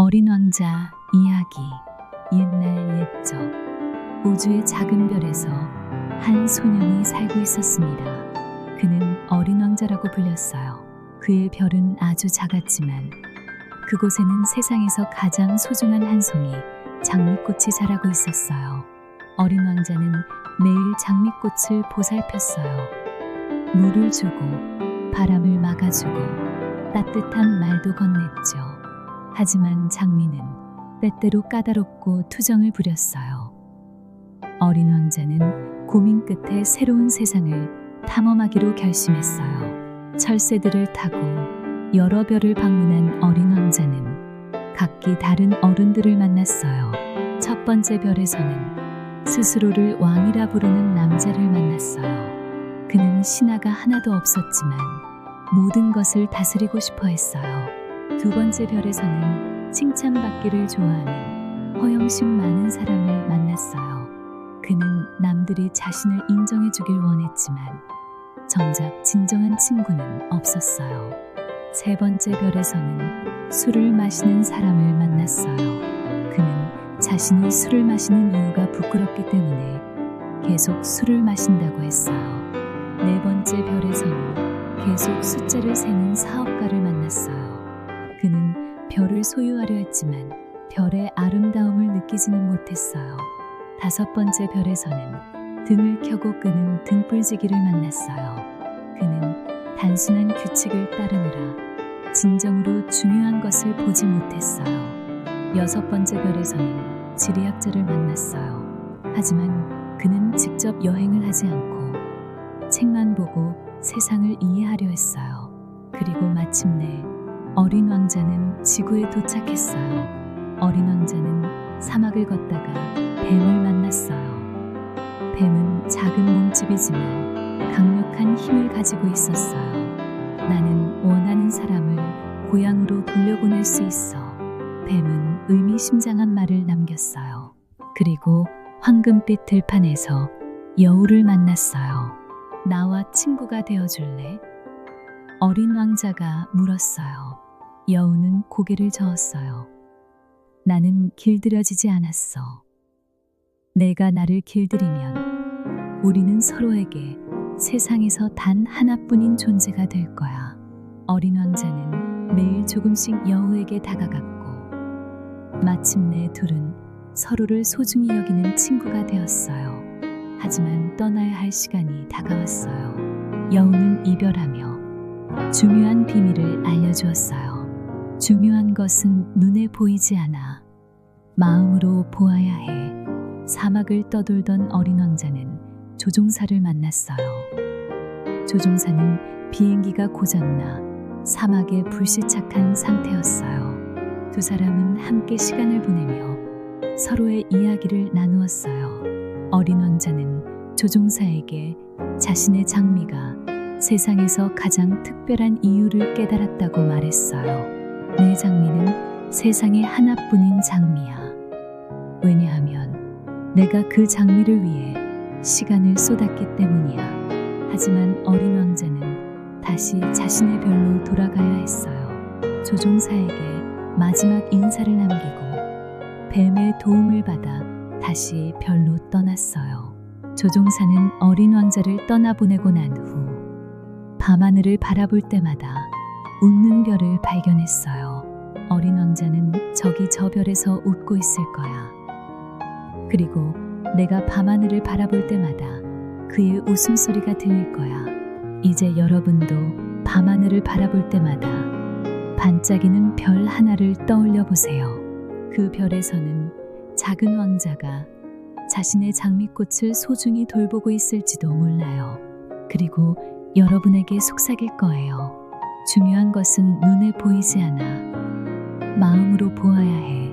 어린 왕자 이야기 옛날 옛적 우주의 작은 별에서 한 소년이 살고 있었습니다. 그는 어린 왕자라고 불렸어요. 그의 별은 아주 작았지만 그곳에는 세상에서 가장 소중한 한 송이 장미꽃이 자라고 있었어요. 어린 왕자는 매일 장미꽃을 보살폈어요. 물을 주고 바람을 막아주고 따뜻한 말도 건넸죠. 하지만 장미는 때때로 까다롭고 투정을 부렸어요. 어린 왕자는 고민 끝에 새로운 세상을 탐험하기로 결심했어요. 철새들을 타고 여러 별을 방문한 어린 왕자는 각기 다른 어른들을 만났어요. 첫 번째 별에서는 스스로를 왕이라 부르는 남자를 만났어요. 그는 신하가 하나도 없었지만 모든 것을 다스리고 싶어 했어요. 두 번째 별에서는 칭찬받기를 좋아하는 허영심 많은 사람을 만났어요. 그는 남들이 자신을 인정해 주길 원했지만 정작 진정한 친구는 없었어요. 세 번째 별에서는 술을 마시는 사람을 만났어요. 그는 자신이 술을 마시는 이유가 부끄럽기 때문에 계속 술을 마신다고 했어요. 네 번째 별에서는 계속 숫자를 세는 사업가를 만났어요. 그는 별을 소유하려 했지만 별의 아름다움을 느끼지는 못했어요. 다섯 번째 별에서는 등을 켜고 끄는 등불지기를 만났어요. 그는 단순한 규칙을 따르느라 진정으로 중요한 것을 보지 못했어요. 여섯 번째 별에서는 지리학자를 만났어요. 하지만 그는 직접 여행을 하지 않고 책만 보고 세상을 이해하려 했어요. 그리고 마침내 어린 왕자는 지구에 도착했어요. 어린 왕자는 사막을 걷다가 뱀을 만났어요. 뱀은 작은 몸집이지만 강력한 힘을 가지고 있었어요. 나는 원하는 사람을 고향으로 돌려보낼 수 있어. 뱀은 의미심장한 말을 남겼어요. 그리고 황금빛 들판에서 여우를 만났어요. 나와 친구가 되어줄래? 어린 왕자가 물었어요. 여우는 고개를 저었어요. 나는 길들여지지 않았어. 내가 나를 길들이면 우리는 서로에게 세상에서 단 하나뿐인 존재가 될 거야. 어린 왕자는 매일 조금씩 여우에게 다가갔고, 마침내 둘은 서로를 소중히 여기는 친구가 되었어요. 하지만 떠나야 할 시간이 다가왔어요. 여우는 이별하며 중요한 비밀을 알려주었어요. 중요한 것은 눈에 보이지 않아 마음으로 보아야 해. 사막을 떠돌던 어린 왕자는 조종사를 만났어요. 조종사는 비행기가 고장나 사막에 불시착한 상태였어요. 두 사람은 함께 시간을 보내며 서로의 이야기를 나누었어요. 어린 왕자는 조종사에게 자신의 장미가 세상에서 가장 특별한 이유를 깨달았다고 말했어요. 내 장미는 세상에 하나뿐인 장미야. 왜냐하면 내가 그 장미를 위해 시간을 쏟았기 때문이야. 하지만 어린 왕자는 다시 자신의 별로 돌아가야 했어요. 조종사에게 마지막 인사를 남기고 뱀의 도움을 받아 다시 별로 떠났어요. 조종사는 어린 왕자를 떠나보내고 난 후 밤하늘을 바라볼 때마다 웃는 별을 발견했어요. 어린 왕자는 저기 저 별에서 웃고 있을 거야. 그리고 내가 밤하늘을 바라볼 때마다 그의 웃음소리가 들릴 거야. 이제 여러분도 밤하늘을 바라볼 때마다 반짝이는 별 하나를 떠올려 보세요. 그 별에서는 작은 왕자가 자신의 장미꽃을 소중히 돌보고 있을지도 몰라요. 그리고 여러분에게 속삭일 거예요. 중요한 것은 눈에 보이지 않아. 마음으로 보아야 해.